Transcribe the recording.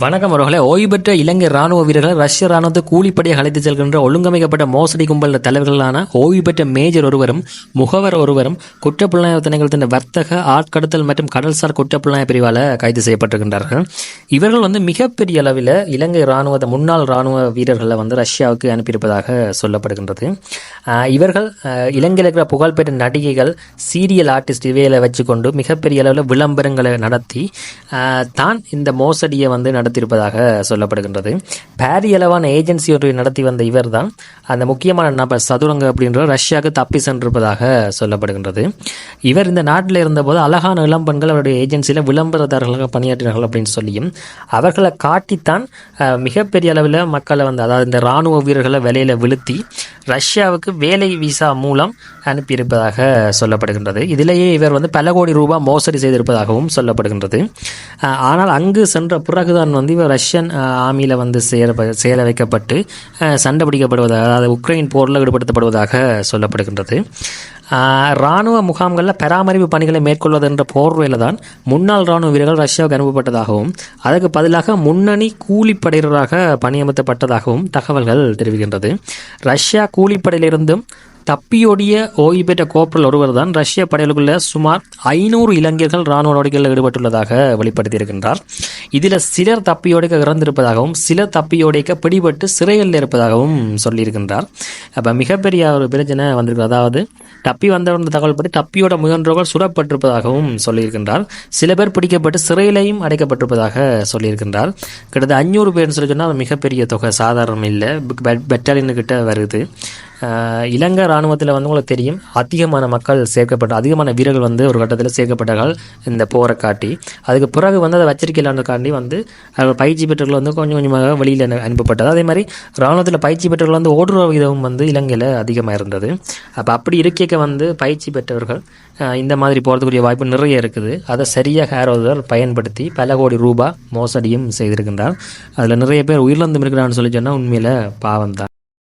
வணக்கம் அவர்களே. ஓய்வு பெற்ற இலங்கை ராணுவ வீரர்கள் ரஷ்ய ராணுவத்தை கூலிப்படையை அழைத்து செல்கின்ற ஒழுங்கமைக்கப்பட்ட மோசடி கும்பல் தலைவர்களான ஓய்வு பெற்ற மேஜர் ஒருவரும் முகவர் ஒருவரும் குற்றப்புலனாய்வு திணைக்களத்தின் வர்த்தக ஆட்கடத்தல் மற்றும் கடல்சார் குற்றப்புலனாய்வு பிரிவால் கைது செய்யப்பட்டிருக்கின்றார்கள். இவர்கள் வந்து மிகப்பெரிய அளவில் இலங்கை ராணுவ முன்னாள் ராணுவ வீரர்களை வந்து ரஷ்யாவுக்கு அனுப்பியிருப்பதாக சொல்லப்படுகின்றது. இவர்கள் இலங்கையில் இருக்கிற புகழ்பெற்ற நடிகைகள் சீரியல் ஆர்டிஸ்ட் இவையில வச்சுக்கொண்டு மிகப்பெரிய அளவில் விளம்பரங்களை நடத்தி தான் இந்த மோசடியை வந்து நடத்தியிருப்பதாக சொல்லப்படுகின்றது. பாரியளவான ஏஜென்சி ஒன்றை நடத்தி வந்த இவர்தான். அந்த முக்கியமான நபர் சதுரங்க அப்படின்ற ரஷ்யாவுக்கு தப்பி சென்றிருப்பதாக சொல்லப்படுகின்றது. இவர் இந்த நாட்டில் இருந்தபோது அழகான இளம்பெண்கள் அவருடைய ஏஜென்சியில் விளம்பரதாரர்களாக பணியாற்றினார்கள் அப்படின்னு சொல்லியும் அவர்களை காட்டித்தான் மிகப்பெரிய அளவில் மக்களை வந்து அதாவது இந்த இராணுவ வீரர்களை விலையில விழுத்தி ரஷ்யாவுக்கு வேலை விசா மூலம் அனுப்பியிருப்பதாக சொல்லப்படுகின்றது. இதிலேயே இவர் வந்து பல கோடி ரூபாய் மோசடி செய்திருப்பதாகவும் சொல்லப்படுகின்றது. ஆனால் அங்கு சென்ற பிறகுதான் வந்து இவர் ரஷ்யன் ஆர்மியில் வந்து சேர சேர வைக்கப்பட்டு சண்டை பிடிக்கப்படுவதாக அதாவது உக்ரைன் போரில் ஈடுபடுத்தப்படுவதாக சொல்லப்படுகின்றது. இராணுவ முகாம்களில் பராமரிப்பு பணிகளை மேற்கொள்வது என்ற போர்வையில் தான் முன்னாள் இராணுவ வீரர்கள் ரஷ்யாவுக்கு அனுப்பப்பட்டதாகவும் அதற்கு பதிலாக முன்னணி கூலிப்படையினராக பணியமர்த்தப்பட்டதாகவும் தகவல்கள் தெரிவிக்கின்றது. ரஷ்யா கூலிப்படையிலிருந்தும் தப்பியோடிய ஓய்வு பெற்ற கோப்பல் ஒருவர் தான் ரஷ்ய படைகளுக்குள்ள சுமார் ஐநூறு இளைஞர்கள் இராணுவ நடவடிக்கைகளில் ஈடுபட்டுள்ளதாக வெளிப்படுத்தியிருக்கின்றார். இதில் சிலர் தப்பியோடைக்க இறந்திருப்பதாகவும் சிலர் தப்பியோடைக்க பிடிபட்டு சிறையில் இருப்பதாகவும் சொல்லியிருக்கின்றார். அப்போ மிகப்பெரிய ஒரு பிரச்சனை வந்திருக்கு அதாவது தப்பி வந்தவர்கள் தகவல் படி தப்பியோட முயன்றவர்கள் சுடப்பட்டிருப்பதாகவும் சொல்லியிருக்கின்றார். சில பேர் பிடிக்கப்பட்டு சிறையிலையும் அடைக்கப்பட்டிருப்பதாக சொல்லியிருக்கின்றார். கிட்டத்தட்ட அஞ்சூறு பேர்னு சொல்லி சொன்னால் அது மிகப்பெரிய தொகை. சாதாரணம் இல்லை. பெட்டாலியனு கிட்ட வருது. இலங்கை இராணுவத்தில் வந்து உங்களுக்கு தெரியும் அதிகமான மக்கள் சேர்க்கப்பட்ட அதிகமான வீரர்கள் வந்து ஒரு கட்டத்தில் சேர்க்கப்பட்டார்கள் இந்த போரை காட்டி. அதுக்கு பிறகு வந்து அதை வச்சிருக்கலான்னு வந்து பயிற்சி பெற்றவர்கள் வந்து கொஞ்சம் கொஞ்சமாக வெளியில் அனுப்பப்பட்டது. அதே மாதிரி இராணுவத்தில் பயிற்சி பெற்றவர்கள் வந்து ஓடுற விதம் வந்து இலங்கையில் அதிகமாக இருந்தது. அப்போ அப்படி இருக்கைக்க வந்து பயிற்சி பெற்றவர்கள் இந்த மாதிரி போகிறதுக்குரிய வாய்ப்பு நிறைய இருக்குது. அதை சரியாக ஹேரோதர் பயன்படுத்தி பல கோடி ரூபாய் மோசடியும் செய்திருக்கின்றார். அதில் நிறைய பேர் உயிரிழந்தும் இருக்கிறான்னு சொல்லி சொன்னால் உண்மையில் பாவம் தான்